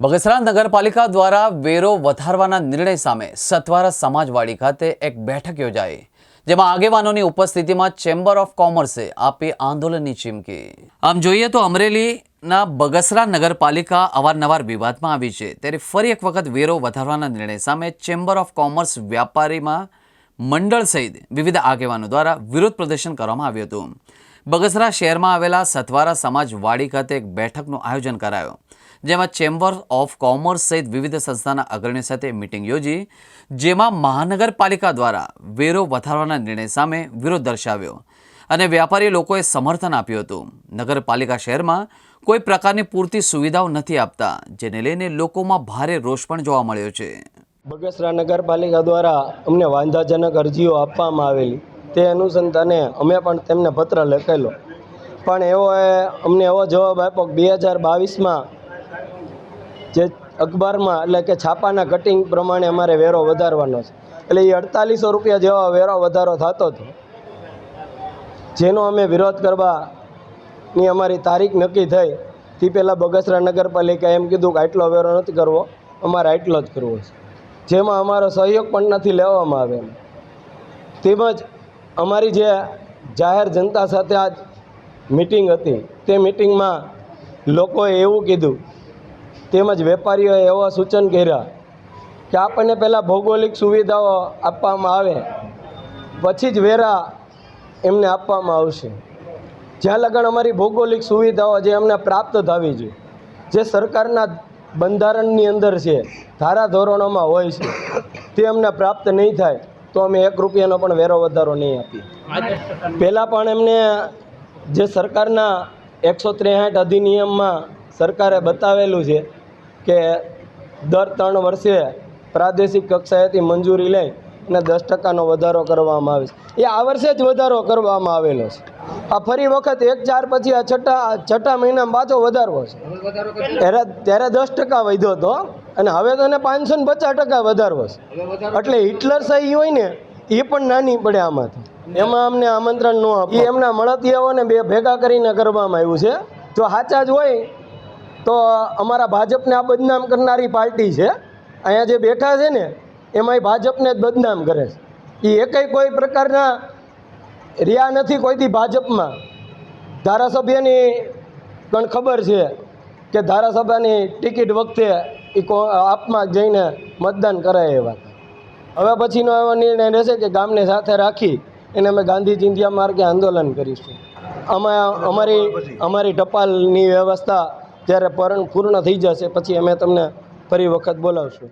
બગસરા નગરપાલિકા દ્વારા વેરો વધારવાના નિર્ણય સામે સતવારા સમાજવાડી ખાતે એક બેઠક યોજાઈ, જેમાં આગેવાનોની ઉપસ્થિતિમાં ચેમ્બર ઓફ કોમર્સે આપી આંદોલનની ચીમકી. આમ જોઈએ તો અમરેલીના બગસરા નગરપાલિકા અવારનવાર વિવાદમાં આવી છે, ત્યારે ફરી એક વખત વેરો વધારવાના નિર્ણય સામે ચેમ્બર ઓફ કોમર્સ વ્યાપારીમાં મંડળ સહિત વિવિધ આગેવાનો દ્વારા વિરોધ પ્રદર્શન કરવામાં આવ્યું હતું. બગસરા શહેરમાં આવેલા સતવારા સમાજ વાડી ખાતે એક બેઠકનું આયોજન કરાયું. જેમાં ચેમ્બર ઓફ કોમર્સ સહિત વિવિધ સંસ્થાના અગ્રણી સાથે મિટિંગ યોજી, જેમાં મહાનગરપાલિકા દ્વારા વેરો વધારવાના નિર્ણય સામે વિરોધ દર્શાવ્યો અને વ્યાપારી લોકોએ સમર્થન આપ્યું હતું. નગરપાલિકા શહેરમાં કોઈ પ્રકારની પૂરતી સુવિધાઓ નથી આપતા, જેને લઈને લોકોમાં ભારે રોષ પણ જોવા મળ્યો છે. બગસરા નગરપાલિકા દ્વારા અમને વાંધાજનક અરજીઓ આપવામાં આવેલી. તે અનુસંધાને અમે પણ તેમને પત્ર લખેલો. પણ એવો અમને એવો જવાબ આપ્યો કે બે હજાર બાવીસમાં જે અખબારમાં એટલે કે છાપાના કટિંગ પ્રમાણે અમારે વેરો વધારવાનો છે. એટલે એ અડતાલીસો રૂપિયા જેવો વેરો વધારો થતો હતો. જેનો અમે વિરોધ કરવાની અમારી તારીખ નક્કી થઈ. તે પહેલાં બગસરા નગરપાલિકાએ એમ કીધું કે આટલો વેરો નથી કરવો, અમારે આટલો જ કરવો છે. જેમાં અમારો સહયોગ પણ નથી લેવામાં આવેલો તેમજ અમારી જે જાહેર જનતા સાથે આજ મિટિંગ હતી, તે મિટિંગમાં લોકોએ એવું કીધું તેમજ વેપારીઓએ એવા સૂચન કર્યા કે આપણને પહેલાં ભૌગોલિક સુવિધાઓ આપવામાં આવે, પછી જ વેરા એમને આપવામાં આવશે. જ્યાં લગન અમારી ભૌગોલિક સુવિધાઓ જે અમને પ્રાપ્ત થવી જોઈએ, જે સરકારના બંધારણની અંદર છે ધારા ધોરણોમાં હોય છે, તે અમને પ્રાપ્ત નહીં થાય, તો અમે એક રૂપિયાનો પણ વેરો વધારો નહીં આપીએ. પહેલાં પણ એમને જે સરકારના એકસો ત્રેસઠ અધિનિયમમાં સરકારે બતાવેલું છે કે દર ત્રણ વર્ષે પ્રાદેશિક કક્ષાએથી મંજૂરી લઈ અને દસ ટકાનો વધારો કરવામાં આવે છે. એ આ વર્ષે જ વધારો કરવામાં આવેલો છે. આ ફરી વખત એક ચાર પછી આ છઠ્ઠા છઠ્ઠા મહિનામાં પાછો વધારવો છે. ત્યારે ત્યારે દસ ટકા વધ્યો હતો અને હવે તો એને પાંચસો ને પચાસ ટકા વધારવો છે. એટલે હિટલર સહી હોય ને એ પણ નાની પડે આમાંથી. એમાં અમને આમંત્રણ ન આપે. એમના મળતિયાઓને બે ભેગા કરીને કરવામાં આવ્યું છે. જો સાચા જ હોય તો અમારા ભાજપને આ બદનામ કરનારી પાર્ટી છે. અહીંયા જે બેઠા છે ને, એમાંય ભાજપને જ બદનામ કરે છે. એ એકેય કોઈ પ્રકારના રહ્યા નથી કોઈથી ભાજપમાં. ધારાસભ્યની પણ ખબર છે કે ધારાસભાની ટિકિટ વખતે એ આપમાં જઈને મતદાન કરાય એવા. હવે પછીનો એવો નિર્ણય રહેશે કે ગામને સાથે રાખી એને અમે ગાંધી ચિંધ્યા માર્ગે આંદોલન કરીશું. અમે અમારી અમારી ટપાલની વ્યવસ્થા જ્યારે પરણ પૂર્ણ થઈ જશે પછી અમે તમને ફરી વખત બોલાવશું.